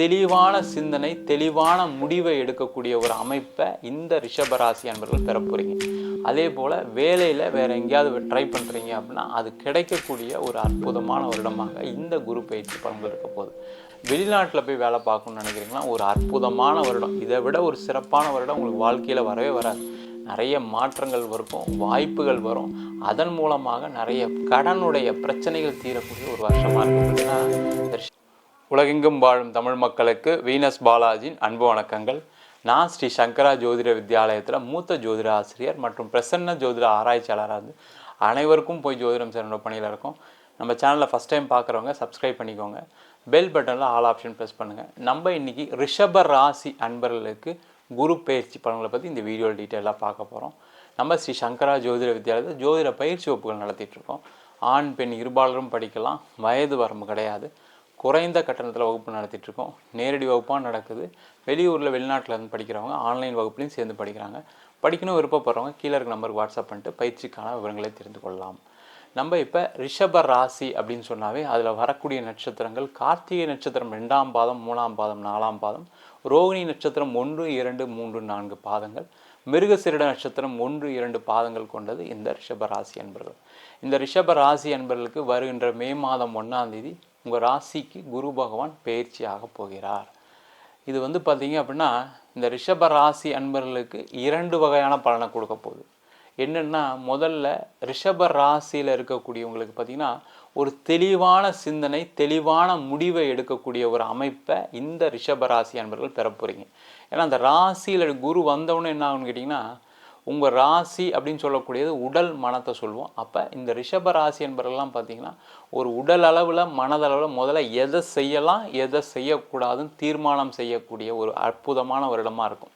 தெளிவான சிந்தனை தெளிவான முடிவை எடுக்கக்கூடிய ஒரு அமைப்பை இந்த ரிஷபராசி அன்பர்கள் பெற போகிறீங்க அதே போல் வேலையில் வேறு எங்கேயாவது ட்ரை பண்ணுறீங்க அப்படின்னா அது கிடைக்கக்கூடிய ஒரு அற்புதமான வருடமாக இந்த குரு பயிற்சி பலன்கள் இருக்க போகுது. வெளிநாட்டில் போய் வேலை பார்க்கணும்னு நினைக்கிறீங்கன்னா ஒரு அற்புதமான வருடம். இதை விட ஒரு சிறப்பான வருடம் உங்களுக்கு வாழ்க்கையில் வரவே வராது. நிறைய மாற்றங்கள் இருக்கும் வாய்ப்புகள் வரும். அதன் மூலமாக நிறைய கடனுடைய பிரச்சனைகள் தீரக்கூடிய ஒரு வருஷமாக இருக்கும். உலகெங்கும் வாழும் தமிழ் மக்களுக்கு வீனஸ் பாலாஜியின் அன்பு வணக்கங்கள். நான் ஸ்ரீ சங்கரா ஜோதிட வித்யாலயத்தில் மூத்த ஜோதிட ஆசிரியர் மற்றும் பிரசன்ன ஜோதிட ஆராய்ச்சியாளராக இருந்து அனைவருக்கும் போய் ஜோதிடம் சேர்ந்த பணியில் இருக்கும். நம்ம சேனலில் ஃபஸ்ட் டைம் பார்க்குறவங்க சப்ஸ்கிரைப் பண்ணிக்கோங்க. பெல் பட்டனில் ஆல் ஆப்ஷன் ப்ரெஸ் பண்ணுங்கள் நம்ம இன்னைக்கு ரிஷப ராசி அன்பர்களுக்கு குரு பயிற்சி பலன்களை பற்றி இந்த வீடியோவில் டீட்டெயிலாக பார்க்க போகிறோம் நம்ம ஸ்ரீ சங்கரா ஜோதிட வித்யாலயத்தில் ஜோதிட பயிற்சி வகுப்புகள் நடத்திட்டு இருக்கோம். ஆண் பெண் இருபாலரும் படிக்கலாம். வயது வரம்பு கிடையாது. குறைந்த கட்டணத்தில் வகுப்பு நடத்திட்டுருக்கோம். நேரடி வகுப்பாக நடக்குது. வெளியூரில் வெளிநாட்டில் இருந்து படிக்கிறவங்க ஆன்லைன் வகுப்புலையும் சேர்ந்து படிக்கிறாங்க. படிக்கணும் விருப்பப்படுறவங்க கீழே இருக்க நம்பருக்கு வாட்ஸ்அப் பண்ணிட்டு பயிற்சிக்கான விவரங்களை தெரிந்து கொள்ளலாம். நம்ம இப்போ ரிஷப ராசி அப்படின்னு சொன்னாவே அதில் வரக்கூடிய நட்சத்திரங்கள் கார்த்திகை நட்சத்திரம் ரெண்டாம் பாதம் மூணாம் பாதம் நாலாம் பாதம் ரோகிணி நட்சத்திரம் ஒன்று இரண்டு மூன்று நான்கு பாதங்கள் மிருகசிரிட நட்சத்திரம் ஒன்று இரண்டு பாதங்கள் கொண்டது இந்த ரிஷப ராசி அன்பர்கள். இந்த ரிஷப ராசி அன்பர்களுக்கு வருகின்ற மே மாதம் ஒன்றாம் தேதி உங்கள் ராசிக்கு குரு பகவான் பயிற்சியாக போகிறார். இது வந்து பார்த்தீங்க அப்படின்னா இந்த ரிஷப ராசி அன்பர்களுக்கு இரண்டு வகையான பலனை கொடுக்க போகுது. என்னென்னா முதல்ல ரிஷப ராசியில் இருக்கக்கூடியவங்களுக்கு பார்த்திங்கன்னா ஒரு தெளிவான சிந்தனை தெளிவான முடிவை எடுக்கக்கூடிய ஒரு அமைப்பை இந்த ரிஷப ராசி அன்பர்கள் பெற போகிறீங்க ஏன்னா அந்த ராசியில் குரு வந்தவுடனே என்ன ஆகுன்னு கேட்டிங்கன்னா உங்கள் ராசி அப்படின்னு சொல்லக்கூடியது உடல் மனத்தை சொல்லுவோம் அப்போ இந்த ரிஷப ராசி என்பவர்கள்லாம் பார்த்தீங்கன்னா ஒரு உடல் அளவில் மனதளவில் முதல்ல எதை செய்யலாம் எதை செய்யக்கூடாதுன்னு தீர்மானம் செய்யக்கூடிய ஒரு அற்புதமான ஒரு இடமாக இருக்கும்.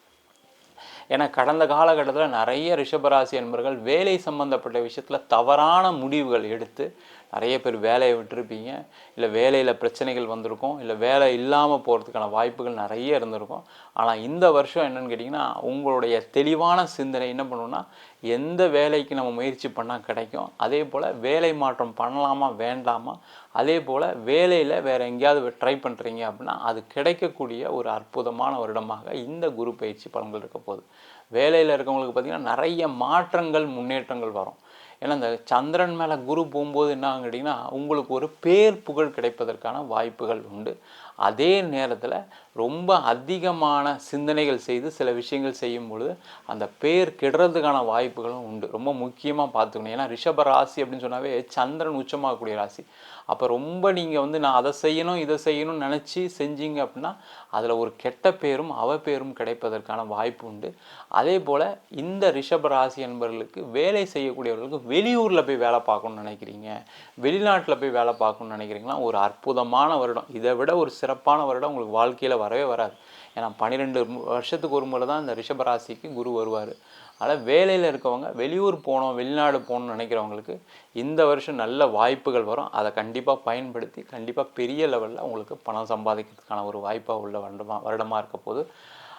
ஏன்னா கடந்த காலகட்டத்தில் நிறைய ரிஷபராசி என்பர்கள் வேலை சம்பந்தப்பட்ட விஷயத்தில் தவறான முடிவுகள் எடுத்து நிறைய பேர் வேலையை விட்டுருப்பீங்க. இல்லை வேலையில் பிரச்சனைகள் வந்திருக்கும். இல்லை வேலை இல்லாமல் போகிறதுக்கான வாய்ப்புகள் நிறைய இருந்திருக்கும். ஆனால் இந்த வருஷம் என்னென்னு கேட்டிங்கன்னா உங்களுடைய தெளிவான சிந்தனை என்ன பண்ணுன்னா எந்த வேலைக்கு நம்ம முயற்சி பண்ணால் கிடைக்கும்? அதே போல் வேலை மாற்றம் பண்ணலாமா வேண்டாமா? அதே போல் வேலையில் வேறு எங்கேயாவது ட்ரை பண்ணுறீங்க அப்படின்னா அது கிடைக்கக்கூடிய ஒரு அற்புதமான வருடமாக இந்த குரு பயிற்சி பலன்கள் இருக்க போகுது. வேலையில் இருக்கவங்களுக்கு பார்த்திங்கன்னா நிறைய மாற்றங்கள் முன்னேற்றங்கள் வரும். ஏன்னா இந்த சந்திரன் மேலே குரு போகும்போது என்ன ஆகும் கேட்டிங்கன்னா உங்களுக்கு ஒரு பேர் புகழ் கிடைப்பதற்கான வாய்ப்புகள் உண்டு. அதே நேரத்தில் ரொம்ப அதிகமான சிந்தனைகள் செய்து சில விஷயங்கள் செய்யும் பொழுது அந்த பேர் கெடுறதுக்கான வாய்ப்புகளும் உண்டு. ரொம்ப முக்கியமாக பார்த்துக்கணும். ஏன்னா ரிஷப ராசி அப்படின்னு சொன்னாவே சந்திரன் உச்சமாகக்கூடிய ராசி. அப்போ ரொம்ப நீங்கள் வந்து நான் அதை செய்யணும் இதை செய்யணும்னு நினச்சி செஞ்சீங்க அப்படின்னா அதில் ஒரு கெட்ட பேரும் அவ பேரும் கிடைப்பதற்கான வாய்ப்பு உண்டு. அதே போல் இந்த ரிஷப ராசி என்பவர்களுக்கு வேலை செய்யக்கூடியவர்களுக்கு வெளியூரில் போய் வேலை பார்க்கணும்னு நினைக்கிறீங்க. வெளிநாட்டில் போய் வேலை பார்க்கணும்னு நினைக்கிறீங்களா ஒரு அற்புதமான வருடம். இதை விட ஒரு சிறப்பான வருடம் உங்களுக்கு வாழ்க்கையில் வரவே வராது. ஏன்னா பன்னிரெண்டு வருஷத்துக்கு ஒரு முறை தான் இந்த ரிஷபராசிக்கு குரு வருவார். அதனால் வேலையில் இருக்கவங்க வெளியூர் போகணும் வெளிநாடு போகணும்னு நினைக்கிறவங்களுக்கு இந்த வருஷம் நல்ல வாய்ப்புகள் வரும். அதை கண்டிப்பாக பயன்படுத்தி கண்டிப்பாக பெரிய லெவலில் உங்களுக்கு பணம் சம்பாதிக்கிறதுக்கான ஒரு வாய்ப்பாக உள்ள வருடமாக வருடமாக இருக்க போது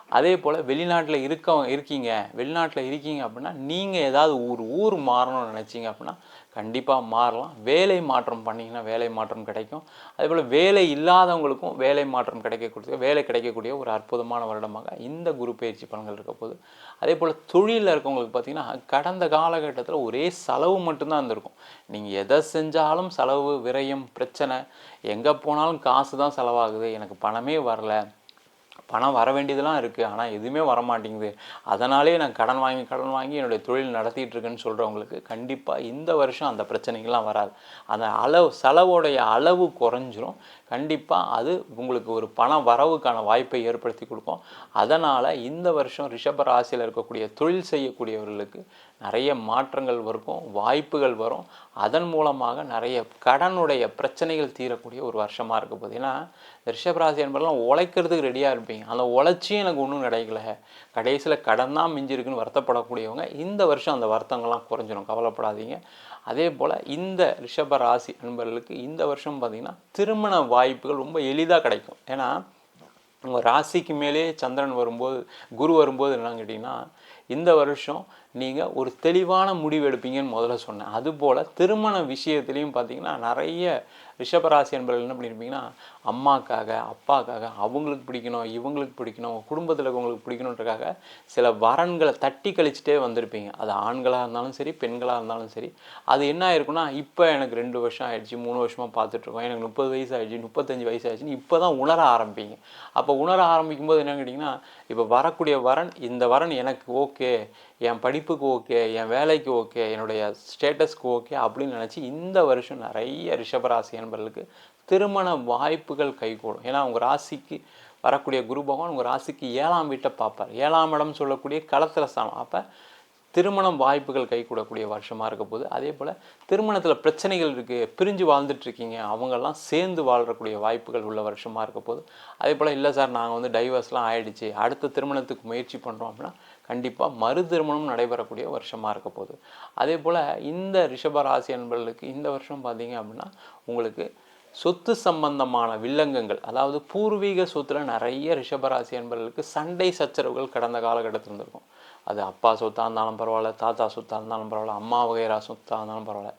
அதே போல் வெளிநாட்டில் இருக்க இருக்கீங்க. வெளிநாட்டில் இருக்கீங்க அப்படின்னா நீங்கள் ஏதாவது ஊர் ஊர் மாறணும்னு நினச்சிங்க அப்படின்னா கண்டிப்பாக மாறலாம். வேலை மாற்றம் பண்ணிங்கன்னா வேலை மாற்றம் கிடைக்கும். அதே போல் வேலை இல்லாதவங்களுக்கும் வேலை மாற்றம் கிடைக்கக்கூடிய வேலை கிடைக்கக்கூடிய ஒரு அற்புதமான வருடமாக இந்த குரு பயிற்சி பலன்கள் இருக்க போகுது. அதே போல் தொழிலில் இருக்கவங்களுக்கு பார்த்திங்கன்னா கடந்த காலகட்டத்தில் ஒரே செலவு மட்டும்தான் இருந்திருக்கும். நீங்கள் எதை செஞ்சாலும் செலவு விரயம் பிரச்சனை எங்கே போனாலும் காசு தான் செலவாகுது. எனக்கு பணமே வரல. பணம் வர வேண்டியதெல்லாம் இருக்குது ஆனால் எதுவுமே வர மாட்டேங்குது அதனாலே நான் கடன் வாங்கி கடன் வாங்கி என்னுடைய தொழில் நடத்திட்டு இருக்கேன்னு சொல்கிறவங்களுக்கு கண்டிப்பாக இந்த வருஷம் அந்த பிரச்சனைகள்லாம் வராது. அந்த அளவு செலவோடைய அளவு குறைஞ்சிரும். கண்டிப்பாக அது உங்களுக்கு ஒரு பண வரவுக்கான வாய்ப்பை ஏற்படுத்தி கொடுக்கும். அதனால் இந்த வருஷம் ரிஷப ராசியில் இருக்கக்கூடிய தொழில் செய்யக்கூடியவர்களுக்கு நிறைய மாற்றங்கள் இருக்கும் வாய்ப்புகள் வரும். அதன் மூலமாக நிறைய கடனுடைய பிரச்சனைகள் தீரக்கூடிய ஒரு வருஷமாக இருக்க போகுது. ஏன்னா ரிஷபராசி என்பதெல்லாம் உழைக்கிறதுக்கு ரெடியாக இருப்பீங்க. அந்த உழைச்சியும் எனக்கு ஒன்றும் கிடைக்கல. கடைசியில் கடன் தான் மிஞ்சிருக்குன்னு வருத்தப்படக்கூடியவங்க இந்த வருஷம் அந்த வருத்தங்கள்லாம் குறைஞ்சிடும் கவலைப்படாதீங்க. அதே போல் இந்த ரிஷப ராசி நண்பர்களுக்கு இந்த வருஷம் பார்த்திங்கன்னா திருமண வாய்ப்புகள் ரொம்ப எளிதாக கிடைக்கும். ஏன்னா உங்கள் ராசிக்கு மேலே சந்திரன் வரும்போது குரு வரும்போது என்னன்னு கேட்டிங்கன்னா இந்த வருஷம் நீங்கள் ஒரு தெளிவான முடிவு எடுப்பீங்கன்னு முதல்ல சொன்னேன். அதுபோல் திருமண விஷயத்துலையும் பார்த்தீங்கன்னா நிறைய ரிஷபராசி என்பர்கள் என்ன பண்ணியிருப்பீங்கன்னா அம்மாக்காக அப்பாக்காக அவங்களுக்கு பிடிக்கணும் இவங்களுக்கு பிடிக்கணும் குடும்பத்தில் இருக்கவங்களுக்கு பிடிக்கணுன்றக்காக சில வரன்களை தட்டி கழிச்சிட்டே வந்திருப்பீங்க. அது ஆண்களாக இருந்தாலும் சரி பெண்களாக இருந்தாலும் சரி. அது என்ன ஆயிருக்குன்னா இப்போ எனக்கு ரெண்டு வருஷம் ஆயிடுச்சு மூணு வருஷமாக பார்த்துட்ருக்கோம் எனக்கு முப்பது வயசு ஆயிடுச்சு முப்பத்தஞ்சு வயசு ஆயிடுச்சுன்னு இப்போ தான் உணர ஆரம்பிப்பீங்க. அப்போ உணர ஆரம்பிக்கும் போது என்ன கேட்டிங்கன்னா இப்போ வரக்கூடிய வரன் இந்த வரன் எனக்கு ஓகே என் படிப்புக்கு ஓகே என் வேலைக்கு ஓகே என்னுடைய ஸ்டேட்டஸ்க்கு ஓகே அப்படின்னு நினச்சி இந்த வருஷம் நிறைய ரிஷபராசி என்பர்களுக்கு திருமண வாய்ப்புகள் கைகூடும். ஏன்னா உங்கள் ராசிக்கு வரக்கூடிய குரு பகவான் உங்கள் ராசிக்கு ஏழாம் வீட்டை பார்ப்பார். ஏழாம் இடம் சொல்லக்கூடிய களத்திர ஸ்தானம். அப்போ திருமணம் வாய்ப்புகள் கைகூடக்கூடிய வருஷமாக இருக்க போது அதே போல் திருமணத்தில் பிரச்சனைகள் இருக்குது பிரிஞ்சு வாழ்ந்துட்டு இருக்கீங்க அவங்கெல்லாம் சேர்ந்து வாழ்றக்கூடிய வாய்ப்புகள் உள்ள வருஷமாக இருக்க போது அதே போல் இல்லை சார் நாங்கள் வந்து டைவர்ஸ்லாம் ஆகிடுச்சு அடுத்த திருமணத்துக்கு முயற்சி பண்ணுறோம் அப்படின்னா கண்டிப்பாக மறு திருமணம் நடைபெறக்கூடிய வருஷமாக இருக்க போகுது. அதே போல் இந்த ரிஷபராசி அன்பர்களுக்கு இந்த வருஷம் பார்த்தீங்க அப்படின்னா உங்களுக்கு சொத்து சம்பந்தமான வில்லங்கங்கள் அதாவது பூர்வீக சொத்துல நிறைய ரிஷபராசி என்பவர்களுக்கு சண்டை சச்சரவுகள் கடந்த காலகட்டத்தில் இருந்திருக்கும். அது அப்பா சொத்தாக இருந்தாலும் பரவாயில்ல தாத்தா சொத்தாக இருந்தாலும் பரவாயில்ல அம்மா வகைரா சொத்தாக இருந்தாலும் பரவாயில்ல.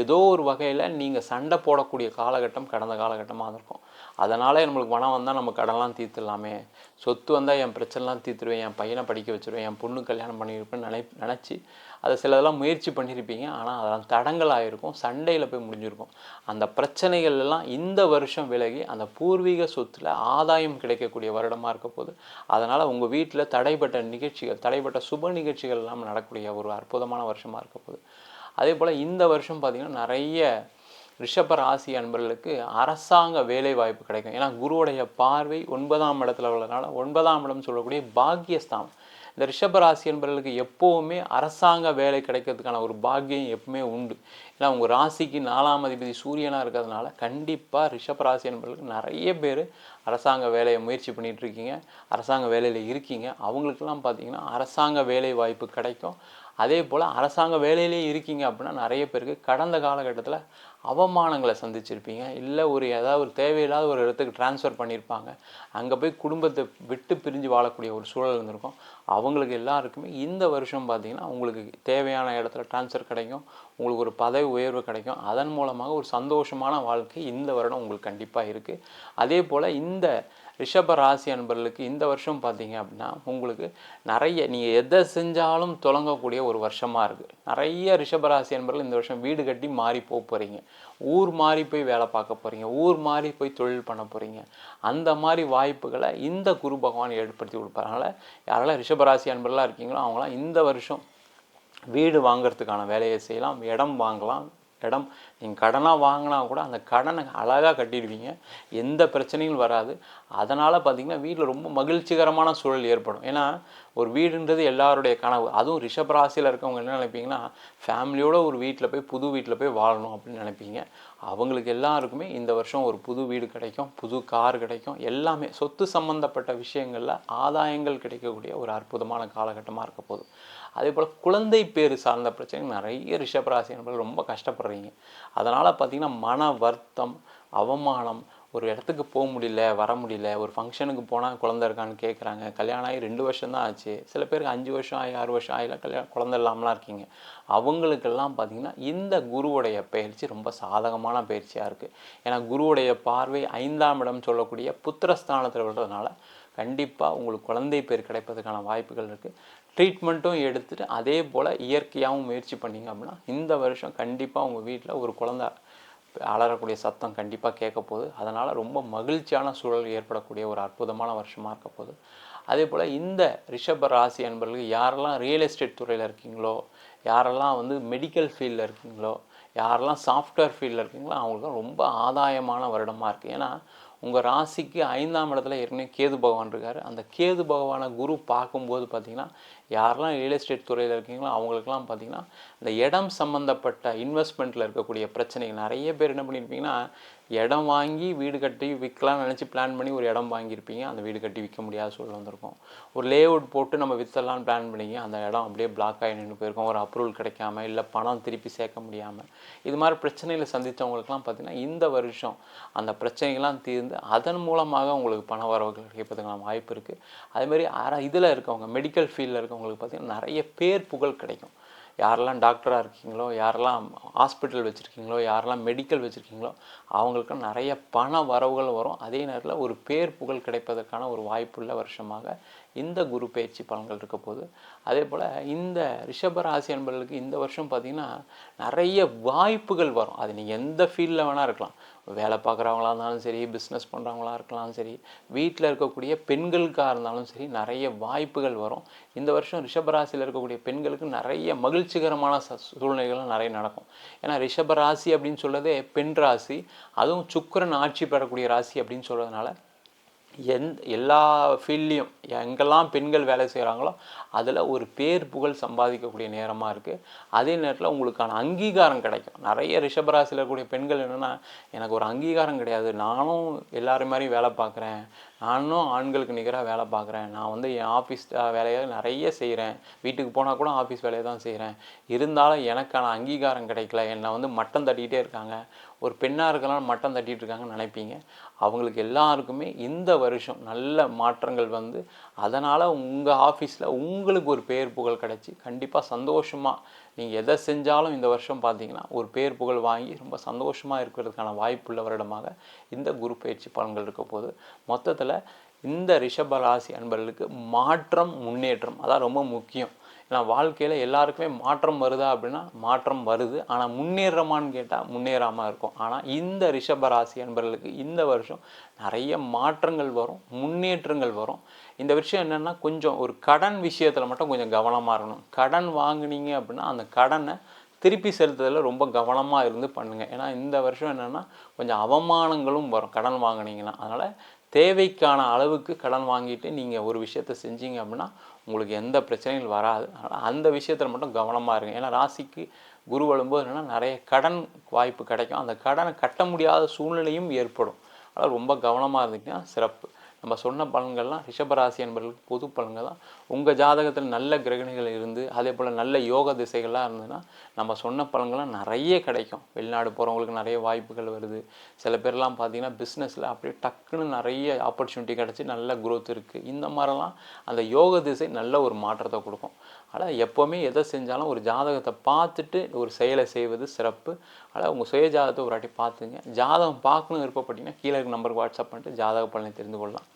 ஏதோ ஒரு வகையில் நீங்கள் சண்டை போடக்கூடிய காலகட்டம் கடந்த காலகட்டமாக இருந்திருக்கும். அதனால் நம்மளுக்கு பணம் வந்தால் நம்ம கடன்லாம் தீர்த்துடலாமே. சொத்து வந்தால் என் பிரச்சனைலாம் தீர்த்துருவேன் என் பையனை படிக்க வச்சுருவேன் என் பொண்ணு கல்யாணம் பண்ணியிருப்பேன்னு நினை நினச்சி அதை சிலதெல்லாம் முயற்சி பண்ணியிருப்பீங்க. ஆனால் அதெல்லாம் தடங்கள் ஆகிருக்கும் சண்டையில் போய் முடிஞ்சிருக்கும். அந்த பிரச்சனைகள் எல்லாம் இந்த வருஷம் விலகி அந்த பூர்வீக சொத்தில் ஆதாயம் கிடைக்கக்கூடிய வருடமாக இருக்க போது அதனால் உங்கள் வீட்டில் தடைப்பட்ட நிகழ்ச்சிகள் தடைப்பட்ட சுப நிகழ்ச்சிகள் எல்லாம் நடக்கக்கூடிய ஒரு அற்புதமான வருஷமாக இருக்க போகுது. அதே போல் இந்த வருஷம் பார்த்திங்கன்னா நிறைய ரிஷப ராசி அன்பர்களுக்கு அரசாங்க வேலை வாய்ப்பு கிடைக்கும். ஏன்னா குருவுடைய பார்வை ஒன்பதாம் இடத்துல உள்ளதுனால ஒன்பதாம் இடம் சொல்லக்கூடிய பாக்கியஸ்தானம். இந்த ரிஷப ராசி என்பவர்களுக்கு எப்போவுமே அரசாங்க வேலை கிடைக்கிறதுக்கான ஒரு பாக்கியம் எப்பவுமே உண்டு. ஏன்னா உங்கள் ராசிக்கு நாலாம் அதிபதி சூரியனாக இருக்கிறதுனால கண்டிப்பாக ரிஷப ராசி என்பவர்களுக்கு நிறைய பேர் அரசாங்க வேலையை முயற்சி பண்ணிகிட்டு இருக்கீங்க. அரசாங்க வேலையில் இருக்கீங்க. அவங்களுக்கெல்லாம் பார்த்தீங்கன்னா அரசாங்க வேலை வாய்ப்பு கிடைக்கும். அதே போல் அரசாங்க வேலையிலே இருக்கீங்க அப்படின்னா நிறைய பேருக்கு கடந்த காலகட்டத்தில் அவமானங்களை சந்திச்சிருப்பீங்க. இல்லை ஒரு ஏதாவது ஒரு தேவையில்லாத ஒரு இடத்துக்கு ட்ரான்ஸ்ஃபர் பண்ணியிருப்பாங்க. அங்கே போய் குடும்பத்தை விட்டு பிரிஞ்சு வாழக்கூடிய ஒரு சூழல் இருந்திருக்கும். அவங்களுக்கு எல்லாருக்குமே இந்த வருஷம் பார்த்திங்கன்னா உங்களுக்கு தேவையான இடத்துல ட்ரான்ஸ்ஃபர் கிடைக்கும். உங்களுக்கு ஒரு பதவி உயர்வு கிடைக்கும். அதன் மூலமாக ஒரு சந்தோஷமான வாழ்க்கை இந்த வருடம் உங்களுக்கு கண்டிப்பாக இருக்குது அதே போல் இந்த ரிஷப ராசி அன்பர்களுக்கு இந்த வருஷம் பார்த்தீங்க அப்படின்னா உங்களுக்கு நிறைய நீங்கள் எதை செஞ்சாலும் தொடங்கக்கூடிய ஒரு வருஷமாக இருக்குது நிறைய ரிஷப ராசி அன்பர்கள் இந்த வருஷம் வீடு கட்டி மாறி போக போகிறீங்க ஊர் மாறி போய் வேலை பார்க்க போகிறீங்க ஊர் மாறி போய் தொழில் பண்ண போகிறீங்க அந்த மாதிரி வாய்ப்புகளை இந்த குரு பகவான் ஏற்படுத்தி கொடுப்பார். அதனால் யாரெல்லாம் ரிஷபராசி அன்பர்களாக இருக்கீங்களோ அவங்களாம் இந்த வருஷம் வீடு வாங்கிறதுக்கான வேலையை செய்யலாம் இடம் வாங்கலாம் இடம். நீங்கள் கடனாக வாங்கினா கூட அந்த கடனை அழகாக கட்டிடுவீங்க. எந்த பிரச்சனையும் வராது. அதனால் பார்த்திங்கன்னா வீட்டில் ரொம்ப மகிழ்ச்சிகரமான சூழல் ஏற்படும். ஏன்னா ஒரு வீடுன்றது எல்லாருடைய கனவு. அதுவும் ரிஷபராசியில் இருக்கவங்க என்ன நினைப்பீங்கன்னா ஃபேமிலியோட ஒரு வீட்டில் போய் புது வீட்டில் போய் வாழணும் அப்படின்னு நினைப்பீங்க. அவங்களுக்கு எல்லாருக்குமே இந்த வருஷம் ஒரு புது வீடு கிடைக்கும் புது கார் கிடைக்கும். எல்லாமே சொத்து சம்மந்தப்பட்ட விஷயங்களில் ஆதாயங்கள் கிடைக்கக்கூடிய ஒரு அற்புதமான காலகட்டமாக இருக்க போதும் அதே போல் குழந்தை பேர் சார்ந்த பிரச்சனை நிறைய ரிஷபராசி ரொம்ப கஷ்டப்படுறீங்க. அதனால் பார்த்தீங்கன்னா மன வருத்தம் அவமானம் ஒரு இடத்துக்கு போக முடியல வர முடியல ஒரு ஃபங்க்ஷனுக்கு போனால் குழந்தை இருக்கான்னு கேட்குறாங்க கல்யாணம் ஆகி ரெண்டு வருஷம் தான் ஆச்சு. சில பேருக்கு அஞ்சு வருஷம் ஆகி ஆறு வருஷம் ஆகல கல்யாணம் குழந்தை இல்லாமலாம் இருக்கீங்க. அவங்களுக்கெல்லாம் பார்த்தீங்கன்னா இந்த குருவுடைய பயிற்சி ரொம்ப சாதகமான பயிற்சியாக இருக்குது ஏன்னா குருவுடைய பார்வை ஐந்தாம் இடம் சொல்லக்கூடிய புத்திரஸ்தானத்தில் விடுறதுனால கண்டிப்பாக உங்களுக்கு குழந்தை பேர் கிடைப்பதற்கான வாய்ப்புகள் இருக்குது ட்ரீட்மெண்ட்டும் எடுத்துகிட்டு அதே போல் இயற்கையாகவும் முயற்சி பண்ணிங்க அப்படின்னா இந்த வருஷம் கண்டிப்பாக உங்கள் வீட்டில் ஒரு குழந்த அலறக்கூடிய சத்தம் கண்டிப்பாக கேட்க போகுது. அதனால் ரொம்ப மகிழ்ச்சியான சூழல் ஏற்படக்கூடிய ஒரு அற்புதமான வருஷமாக இருக்க போகுது. அதே போல் இந்த ரிஷப ராசி அன்பர்களுக்கு யாரெல்லாம் ரியல் எஸ்டேட் துறையில் இருக்கீங்களோ யாரெல்லாம் வந்து மெடிக்கல் ஃபீல்டில் இருக்கீங்களோ யாரெல்லாம் சாஃப்ட்வேர் ஃபீல்டில் இருக்கீங்களோ அவங்களுக்கு ரொம்ப ஆதாயமான வருடமாக இருக்குது ஏன்னா உங்கள் ராசிக்கு ஐந்தாம் இடத்துல ஏற்கனவே கேது பகவான் இருக்கார். அந்த கேது பகவானை குரு பார்க்கும்போது பார்த்தீங்கன்னா யாரெல்லாம் ரியல் எஸ்டேட் துறையில் இருக்கீங்களோ அவங்களுக்குலாம் பார்த்தீங்கன்னா இந்த இடம் சம்மந்தப்பட்ட இன்வெஸ்ட்மெண்ட்டில் இருக்கக்கூடிய பிரச்சனைகள் நிறைய பேர் என்ன பண்ணியிருப்பீங்கன்னா இடம் வாங்கி வீடு கட்டி விற்கலாம்னு நினச்சி பிளான் பண்ணி ஒரு இடம் வாங்கியிருப்பீங்க. அந்த வீடு கட்டி விற்க முடியாத சூழல் வந்திருக்கும். ஒரு லேஅவுட் போட்டு நம்ம விற்றலாம்னு பிளான் பண்ணிங்க. அந்த இடம் அப்படியே பிளாக் ஆகி நின்று போயிருக்கோம். ஒரு அப்ரூவல் கிடைக்காம இல்லை பணம் திருப்பி சேர்க்க முடியாமல் இது மாதிரி பிரச்சனைகளை சந்தித்தவங்களுக்குலாம் பார்த்தீங்கன்னா இந்த வருஷம் அந்த பிரச்சனைகள்லாம் தீர்ந்து அதன் மூலமாக உங்களுக்கு பண வரவுகள் கிடைப்பதுக்கான வாய்ப்பு இருக்குது அதேமாதிரி அரை இதில் இருக்கவங்க மெடிக்கல் ஃபீல்டில் இருக்கவங்களுக்கு பார்த்தீங்கன்னா நிறைய பேர் புகழ் கிடைக்கும். யாரெல்லாம் டாக்டராக இருக்கீங்களோ யாரெல்லாம் ஹாஸ்பிட்டல் வச்சுருக்கீங்களோ யாரெல்லாம் மெடிக்கல் வச்சுருக்கீங்களோ அவங்களுக்கு நிறைய பண வரவுகள் வரும். அதே நேரத்தில் ஒரு பேர் புகழ் கிடைப்பதற்கான ஒரு வாய்ப்புள்ள வருஷமாக இந்த குரு பயிற்சி பலன்கள் இருக்க போது அதே போல் இந்த ரிஷபராசி அன்பர்களுக்கு இந்த வருஷம் பார்த்திங்கன்னா நிறைய வாய்ப்புகள் வரும். அது நீங்கள் எந்த ஃபீல்டில் வேணால் இருக்கலாம். வேலை பார்க்குறவங்களா இருந்தாலும் சரி பிஸ்னஸ் பண்ணுறவங்களா இருக்கலாம் சரி வீட்டில் இருக்கக்கூடிய பெண்களுக்காக இருந்தாலும் சரி நிறைய வாய்ப்புகள் வரும். இந்த வருஷம் ரிஷபராசியில் இருக்கக்கூடிய பெண்களுக்கு நிறைய மகிழ்ச்சிகரமான ச சூழ்நிலைகளும் நிறைய நடக்கும். ஏன்னா ரிஷபராசி அப்படின்னு சொல்கிறதே பெண் ராசி அதுவும் சுக்கிரன் ஆட்சி பெறக்கூடிய ராசி அப்படின்னு சொல்கிறதுனால எந் எல்லா ஃபீல்ட்லேயும் எங்கெல்லாம் பெண்கள் வேலை செய்கிறாங்களோ அதில் ஒரு பேர் புகழ் சம்பாதிக்கக்கூடிய நேரமாக இருக்குது அதே நேரத்தில் உங்களுக்கான அங்கீகாரம் கிடைக்கும். நிறைய ரிஷபராசியில் இருக்கக்கூடிய பெண்கள் என்னென்னா எனக்கு ஒரு அங்கீகாரம் கிடையாது. நானும் எல்லாரும் மாதிரியும் வேலை பார்க்குறேன். நானும் ஆண்களுக்கு நிகராக வேலை பார்க்குறேன். நான் வந்து என் ஆஃபீஸ் வேலையை நிறைய செய்கிறேன் வீட்டுக்கு போனால் கூட ஆஃபீஸ் வேலையை தான் செய்கிறேன் இருந்தாலும் எனக்கான அங்கீகாரம் கிடைக்கல. என்னை வந்து மட்டம் தட்டிகிட்டே இருக்காங்க. ஒரு பெண்ணாக இருக்கலாம் மட்டம் தட்டிகிட்டு இருக்காங்கன்னு நினைப்பீங்க. அவங்களுக்கு எல்லாருக்குமே இந்த வருஷம் நல்ல மாற்றங்கள் வந்து அதனால் உங்கள் ஆஃபீஸில் உங்களுக்கு ஒரு பேர் புகழ் கிடச்சி கண்டிப்பாக சந்தோஷமாக நீங்கள் எதை செஞ்சாலும் இந்த வருஷம் பார்த்தீங்கன்னா ஒரு பேர் புகழ் வாங்கி ரொம்ப சந்தோஷமாக இருக்கிறதுக்கான வாய்ப்புள்ள வருடமாக இந்த குரு பயிற்சி பலன்கள் இருக்க போது மொத்தத்தில் இந்த ரிஷப ராசி அன்பர்களுக்கு மாற்றம் முன்னேற்றம் அதான் ரொம்ப முக்கியம். ஏன்னா வாழ்க்கையில் எல்லாருக்குமே மாற்றம் வருதா அப்படின்னா மாற்றம் வருது. ஆனால் முன்னேறமான்னு கேட்டால் முன்னேறாமல் இருக்கும். ஆனால் இந்த ரிஷப ராசி என்பவர்களுக்கு இந்த வருஷம் நிறைய மாற்றங்கள் வரும் முன்னேற்றங்கள் வரும். இந்த விஷயம் என்னென்னா கொஞ்சம் ஒரு கடன் விஷயத்தில் மட்டும் கொஞ்சம் கவனமாக இருக்கணும். கடன் வாங்குனீங்க அப்படின்னா அந்த கடனை திருப்பி செலுத்துறதில் ரொம்ப கவனமாக இருந்து பண்ணுங்கள் ஏன்னா இந்த வருஷம் என்னென்னா கொஞ்சம் அவமானங்களும் வரும் கடன் வாங்குனீங்கன்னா. அதனால் தேவைக்கான அளவுக்கு கடன் வாங்கிட்டு நீங்கள் ஒரு விஷயத்தை செஞ்சீங்க அப்படின்னா உங்களுக்கு எந்த பிரச்சனைகள் வராது. ஆனால் அந்த விஷயத்தில் மட்டும் கவனமாக இருங்க. ஏன்னா ராசிக்கு குரு வரும்போது என்னென்னா நிறைய கடன் வாய்ப்பு கிடைக்கும். அந்த கடனை கட்ட முடியாத சூழ்நிலையும் ஏற்படும். அதனால் ரொம்ப கவனமாக இருந்துக்கிட்டால் சிறப்பு. நம்ம சொன்ன பலன்கள்லாம் ரிஷபராசி என்பவர்களுக்கு பொது பலன்கள் தான். உங்கள் ஜாதகத்தில் நல்ல கிரகணிகள் இருந்து அதே போல் நல்ல யோக திசைகள்லாம் இருந்ததுன்னா நம்ம சொன்ன பலன்கள்லாம் நிறைய கிடைக்கும். வெளிநாடு போகிறவங்களுக்கு நிறைய வாய்ப்புகள் வருது. சில பேர்லாம் பார்த்தீங்கன்னா பிஸ்னஸில் அப்படியே டக்குன்னு நிறைய ஆப்பர்ச்சுனிட்டி கிடச்சி நல்ல க்ரோத் இருக்குது இந்த மாதிரிலாம் அந்த யோக திசை நல்ல ஒரு மாற்றத்தை கொடுக்கும். ஆனால் எப்போவுமே எதை செஞ்சாலும் ஒரு ஜாதகத்தை பார்த்துட்டு ஒரு செயலை செய்வது சிறப்பு. ஆனால் உங்கள் சுய ஜாதகத்தை ஒரு வாட்டி பார்த்துங்க. ஜாதகம் பார்க்கணும் விருப்பப்பட்டீங்கன்னா கீழே இருக்க நம்பருக்கு வாட்ஸ்அப் பண்ணிட்டு ஜாதக பலனை தெரிந்து கொள்ளலாம்.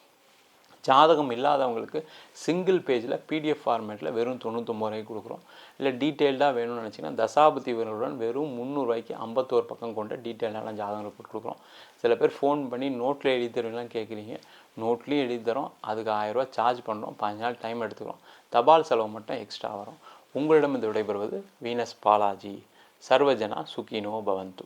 ஜாதகம் இல்லாதவங்களுக்கு சிங்கிள் பேஜில் பிடிஎஃப் ஃபார்மேட்டில் வெறும் தொண்ணூத்தொம்பது ரூபாய்க்கு கொடுக்குறோம். இல்லை டீட்டெயில்டாக வேணும்னு நினச்சிங்கன்னா தசாபதி வீரருடன் வெறும் முந்நூறுரூவாய்க்கு ஐம்பத்தோரு பக்கம் கொண்ட டீட்டெயிலான ஜாதகங்கள் போட்டு கொடுக்குறோம். சில பேர் ஃபோன் பண்ணி நோட்டில் எழுதி தருவீங்களாம் கேட்குறீங்க. நோட்லேயும் எழுதி தரோம். அதுக்கு ஆயிரரூவா சார்ஜ் பண்ணுறோம் பதினஞ்சு நாள் டைம் எடுத்துக்கிறோம். தபால் செலவு மட்டும் எக்ஸ்ட்ரா வரும். உங்களிடம் இது விடைபெறுவது வீனஸ் பாலாஜி. சர்வஜனா சுகினோ பவந்து.